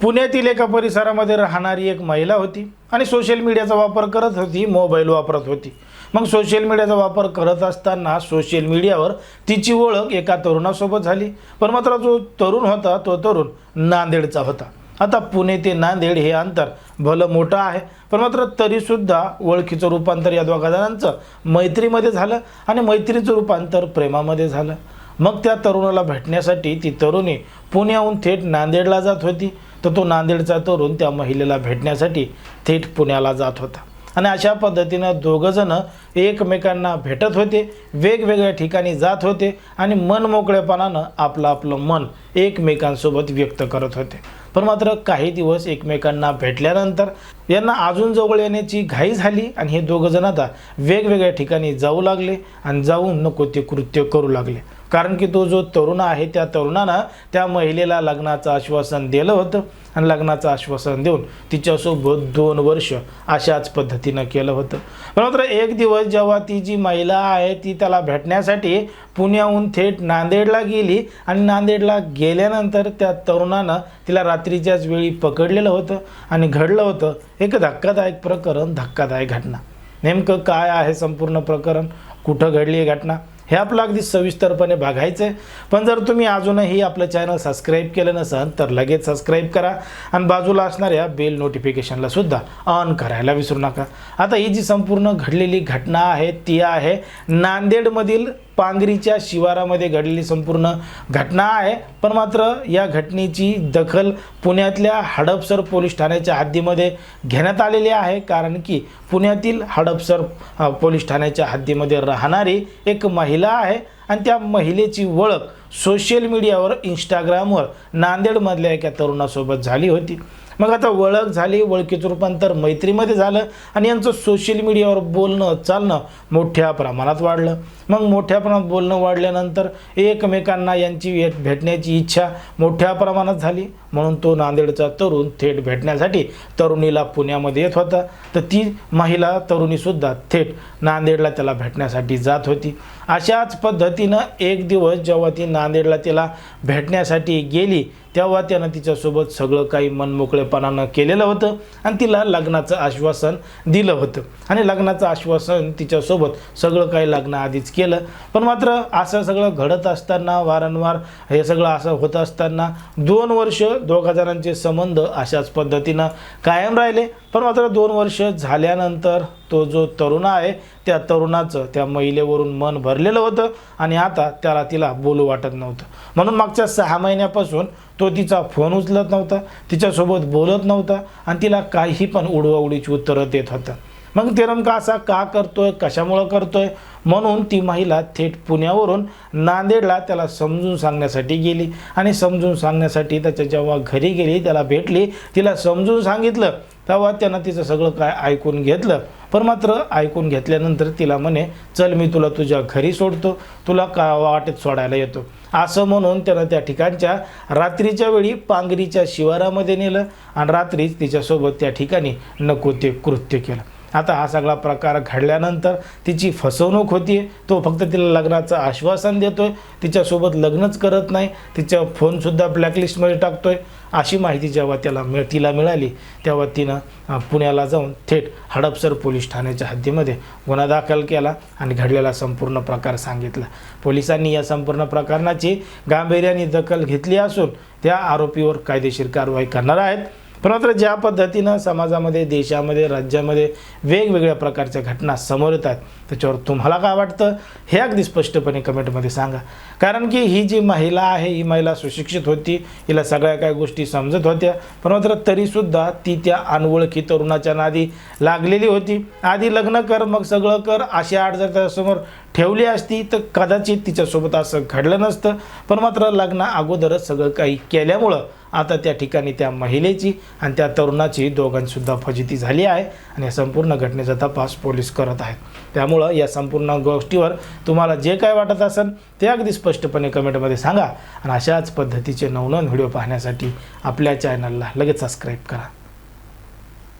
पुण्यातील एका परिसरामध्ये राहणारी एक महिला होती आणि सोशल मीडियाचा वापर करत होती मोबाईल वापरत होती. मग सोशल मीडियाचा वापर करत असताना सोशल मीडियावर तिची ओळख एका तरुणासोबत झाली. पण मात्र जो तरुण होता तो तरुण नांदेडचा होता. आता पुणे ते नांदेड हे अंतर भलं मोठं आहे. पण मात्र तरीसुद्धा ओळखीचं रूपांतर या दोघा जणांचं मैत्रीमध्ये झालं आणि मैत्रीचं रूपांतर प्रेमामध्ये झालं. मग त्या तरुणाला भेटण्यासाठी ती तरुणी पुण्याहून थेट नांदेडला जात होती. तर तो नांदेडचा तरुण त्या महिलेला भेटण्यासाठी थेट पुण्याला जात होता. आणि अशा पद्धतीनं दोघंजणं एकमेकांना भेटत होते वेगवेगळ्या ठिकाणी जात होते आणि मन मोकळेपणानं आपलं आपलं मन एकमेकांसोबत व्यक्त करत होते. पण मात्र काही दिवस एकमेकांना भेटल्यानंतर यांना अजून जवळ येण्याची घाई झाली आणि हे दोघं जण आता वेगवेगळ्या ठिकाणी जाऊ लागले आणि जाऊन नको ते कृत्य करू लागले. कारण की तो जो तरुण आहे त्या तरुणानं त्या महिलेला लग्नाचं आश्वासन दिलं होतं आणि लग्नाचं आश्वासन देऊन तिच्यासोबत दोन वर्ष अशाच पद्धतीनं केलं होतं. पण मात्र एक दिवस जेव्हा ती जी महिला आहे ती त्याला भेटण्यासाठी पुण्याहून थेट नांदेडला गेली आणि नांदेडला गेल्यानंतर त्या तरुणानं तिला रात्रीच्याच वेळी पकडलेलं होतं आणि घडलं होतं एक धक्कादायक प्रकरण धक्कादायक घटना. नेमकं काय आहे संपूर्ण प्रकरण? कुठं घडली आहे घटना? हे आपलं अगदी सविस्तरपणे बघायचं आहे पण जर तुम्ही अजूनही आपलं चॅनल सबस्क्राईब केलं नसेल तर लगेच सबस्क्राईब करा आणि बाजूला असणाऱ्या बेल नोटिफिकेशनला सुद्धा ऑन करायला विसरू नका. आता ही जी संपूर्ण घडलेली घटना आहे ती आहे नांदेडमधील पांगरीच्या शिवारामध्ये घडलेली संपूर्ण घटना आहे. पण मात्र या घटनेची दखल पुण्यातल्या हडपसर पोलीस ठाण्याच्या हद्दीमध्ये घेण्यात आलेली आहे. कारण की पुण्यातील हडपसर पोलीस ठाण्याच्या हद्दीमध्ये राहणारी एक महिला आहे आणि त्या महिलेची ओळख सोशल मीडियावर इंस्टाग्रामवर नांदेडमधल्या एका तरुणासोबत झाली होती. मग आता ओळख झाली ओळखीचं रूपांतर मैत्रीमध्ये झालं आणि यांचं सोशल मीडियावर बोलणं चालणं मोठ्या प्रमाणात वाढलं. मग मोठ्या प्रमाणात बोलणं वाढल्यानंतर एकमेकांना यांची भेटण्याची इच्छा मोठ्या प्रमाणात झाली. म्हणून तो नांदेडचा तरुण थेट भेटण्यासाठी तरुणीला पुण्यामध्ये येत होता. तर ती महिला तरुणीसुद्धा थेट नांदेडला त्याला भेटण्यासाठी जात होती. अशाच पद्धतीनं एक दिवस जेव्हा ती नांदेडला तिला भेटण्यासाठी गेली. तेव्हा त्यानं तिच्यासोबत सगळं काही मनमोकळेपणानं केलेलं होतं आणि तिला लग्नाचं आश्वासन दिलं होतं. आणि लग्नाचं आश्वासन तिच्यासोबत सगळं काही लग्नाआधीच केलं. पण मात्र असं सगळं घडत असताना वारंवार हे सगळं असं होत असताना दोन वर्ष दोघा जणांचे संबंध अशाच पद्धतीनं कायम राहिले. पण मात्र दोन वर्ष झाल्यानंतर तो जो तरुण आहे त्या तरुणाचं त्या महिलेवरून मन भरलेलं होतं आणि आता त्याला तिला बोलू वाटत नव्हतं. म्हणून मागच्या सहा महिन्यापासून तो तो तिचा फोन उचलत नव्हता तिच्यासोबत बोलत नव्हता आणि तिला काही पण उडवाउडीची उत्तरं देत होता. मग ते नेमका असा का करतोय कशामुळं करतोय? म्हणून ती महिला थेट पुण्यावरून नांदेडला त्याला समजून सांगण्यासाठी गेली आणि समजून सांगण्यासाठी त्याच्या जेव्हा घरी गेली त्याला भेटली तिला समजून सांगितलं तेव्हा त्यानं तिचं सगळं काय ऐकून घेतलं. पण मात्र ऐकून घेतल्यानंतर तिला म्हणे चल मी तुला तुझ्या घरी सोडतो. तुला का वाटेत सोडायला येतो? असं म्हणून त्यानं त्या ठिकाणच्या रात्रीच्या वेळी पांगरीच्या शिवारामध्ये नेलं आणि रात्रीच तिच्यासोबत त्या ठिकाणी नको ते कृत्य केलं. आता हा सगळा प्रकार घडल्यानंतर तिची फसवणूक होती तो फक्त तिला लग्नाचं आश्वासन देतो आहे तिच्यासोबत लग्नच करत नाही. तिच्या फोनसुद्धा ब्लॅकलिस्टमध्ये टाकतो आहे अशी माहिती जेव्हा त्याला मिळ तिला मिळाली तेव्हा तिनं पुण्याला जाऊन थेट हडपसर पोलीस ठाण्याच्या हद्दीमध्ये गुन्हा दाखल केला आणि घडलेला संपूर्ण प्रकार सांगितला. पोलिसांनी या संपूर्ण प्रकरणाची गांभीर्याने दखल घेतली असून त्या आरोपीवर कायदेशीर कारवाई करणार आहेत. मात्र ज्या पद्धतीनं समाजामध्ये देशामध्ये राज्यामध्ये वेगवेगळ्या प्रकारच्या घटना समोर येतात त्याच्यावर तुम्हाला काय वाटतं? हे अगदी स्पष्टपणे कमेंटमध्ये सांगा. कारण की ही जी महिला आहे ही महिला सुशिक्षित होती हिला सगळ्या काही गोष्टी समजत होत्या पण मात्र तरीसुद्धा ती त्या अनवळखी तरुणाच्या नादी लागलेली होती. आधी लग्न कर मग सगळं कर अशी आठ जर त्याच्यासमोर ठेवली असती तर कदाचित तिच्यासोबत असं घडलं नसतं. पण मात्र लग्ना अगोदरच सगळं काही केल्यामुळं आता त्या ठिकाणी त्या महिलेची आणि त्या तरुणाची दोघांसुद्धा फजिती झाली आहे आणि या संपूर्ण घटनेचा तपास पोलीस करत आहेत. त्यामुळं या संपूर्ण गोष्टीवर तुम्हाला जे काय वाटत असेल ते अगदी स्पष्टपणे कमेंटमध्ये सांगा. आणि अशाच पद्धतीचे नवनवन व्हिडिओ पाहण्यासाठी आपल्या चॅनलला लगेच सबस्क्राईब करा.